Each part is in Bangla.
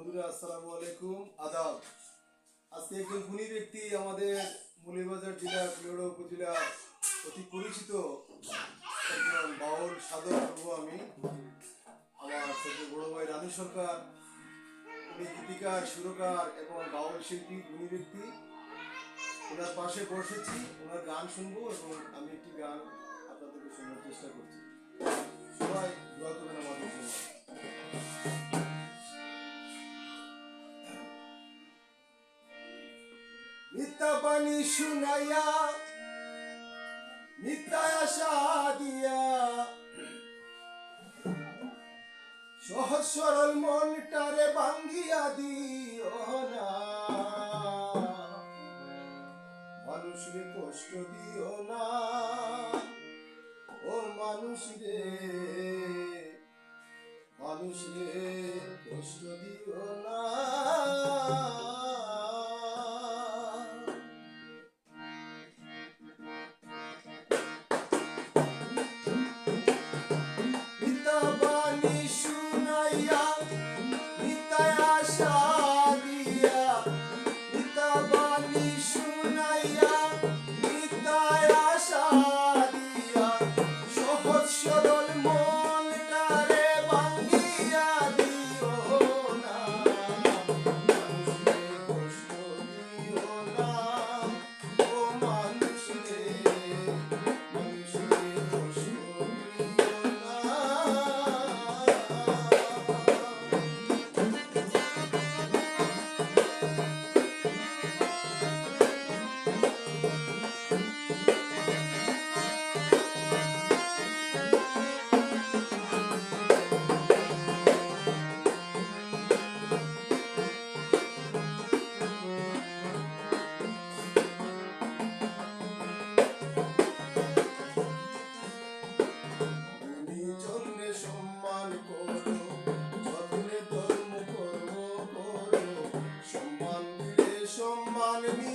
বন্ধুরা, আসসালামু আলাইকুম। আদাব। আজকে একজন গুণী ব্যক্তি আমাদের মুলিবাজার জেলা কুলেড়া উপজেলার অতি পরিচিত একজন বাউল সাধক করব আমি। আমার ছোট বড় ভাই রানু সরকার। উনি গীতিকার, সুরকার এবং বাউল শিল্পী গুণী ব্যক্তি। ওনার পাশে বসেছি, ওনার গান শুনব এবং আমি একটি গান আপনাদেরকে শোনার চেষ্টা করছি। সবাই দোয়া করবেন আমাদের জন্য। পানি শুনাইয়া সহজ সরল মনটারে ভাঙ্গিয়া দিও না। মানুষরে কষ্ট দিও না। ও মানুষ রে মানুষ রে কষ্ট দিও না। Hallelujah.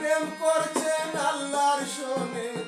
প্রেম করছেন আল্লাহর শোনে।